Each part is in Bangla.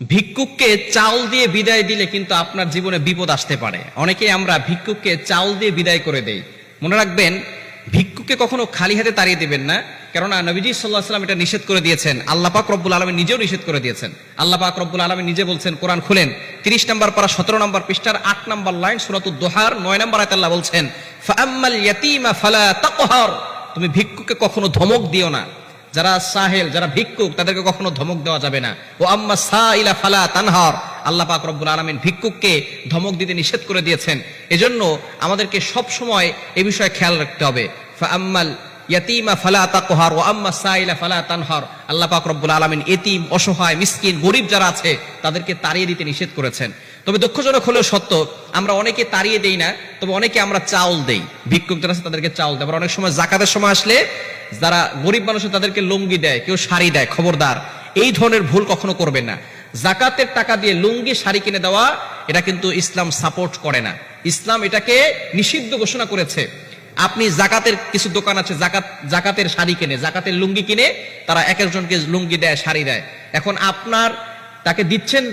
ভিক্ষুককে চাউল দিয়ে বিদায় দিলে কিন্তু আপনার জীবনে বিপদ আসতে পারে। অনেকে আমরা ভিক্ষুককে চাউল দিয়ে বিদায় করে দেই। মনে রাখবেন, ভিক্ষুককে কখনো খালি হাতে তাড়িয়ে দিবেন না, কেননা নবীজি সাল্লাহ সাল্লাম এটা নিষেধ করে দিয়েছেন। আল্লাহ পাক রব্বুল আলমী নিজেও নিষেধ করে দিয়েছেন। আল্লাহ পাক রব্বুল আলমী নিজে বলছেন, কোরআন খুলেন। তিরিশ নম্বর পারা, সতেরো নম্বর পৃষ্ঠার আট নম্বর লাইন সুরাত দোহার, নয় নম্বর আয়াত আল্লাহ বলছেন তুমি ভিক্ষুককে কখনো ধমক দিও না। যারা সাহেল, যারা ভিক্ষুক, তাদেরকে কখনো ধমক দেওয়া যাবে না। ও আম্মা সাইলা ফালা তানহার। আল্লাহ পাক রব্বুল আলমিন ভিক্ষুককে ধমক দিতে নিষেধ করে দিয়েছেন। এজন্য আমাদেরকে সব সময় এ বিষয়ে খেয়াল রাখতে হবে। আম্মাল ইয়াতিমা ফালা তাকহার ও আম্মা সাইলা ফালা তানহার। আল্লাহ পাক রব্বুল আলমিন এতিম, অসহায়, মিসকিন, গরিব যারা আছে, তাদেরকে তাড়িয়ে দিতে নিষেধ করেছেন। তবে দুঃখজনক হলেও সত্য, আমরা অনেকে তাড়িয়ে দেই না, তবে অনেকে আমরা চাউল দেই। ভিক্ষুক আছে, তাদেরকে চাউল দেয়। অনেক সময় জাকাতের সময় আসলে যারা গরিব মানুষ তাদেরকে লুঙ্গি দেয়, কেউ শাড়ি দেয়, খবরদার। এই ধরনের ভুল কখনো করবেন না। জাকাতের টাকা দিয়ে লুঙ্গি, শাড়ি কিনে দেওয়া, এটা কিন্তু ইসলাম সাপোর্ট করে না। ইসলাম এটাকে নিষিদ্ধ ঘোষণা করেছে। আপনি জাকাতের কিছু দোকান আছে, জাকাত, জাকাতের শাড়ি কিনে, জাকাতের লুঙ্গি কিনে, তারা এক একজনকে লুঙ্গি দেয়, শাড়ি দেয়। এখন আপনার, তাকে দিচ্ছেন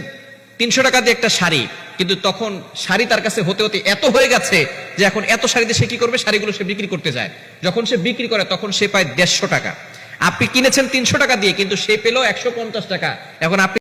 তিনশো টাকা দিয়ে একটা শাড়ি, কিন্তু তখন শাড়ি তার কাছে হতে হতে এত হয়ে গেছে যে এখন এত শাড়িতে সে কি করবে? শাড়িগুলো সে বিক্রি করতে যায়। যখন সে বিক্রি করে, তখন সে পায় দেড়শো টাকা। আপনি কিনেছেন তিনশো টাকা দিয়ে, কিন্তু সে পেল একশো টাকা। এখন আপনি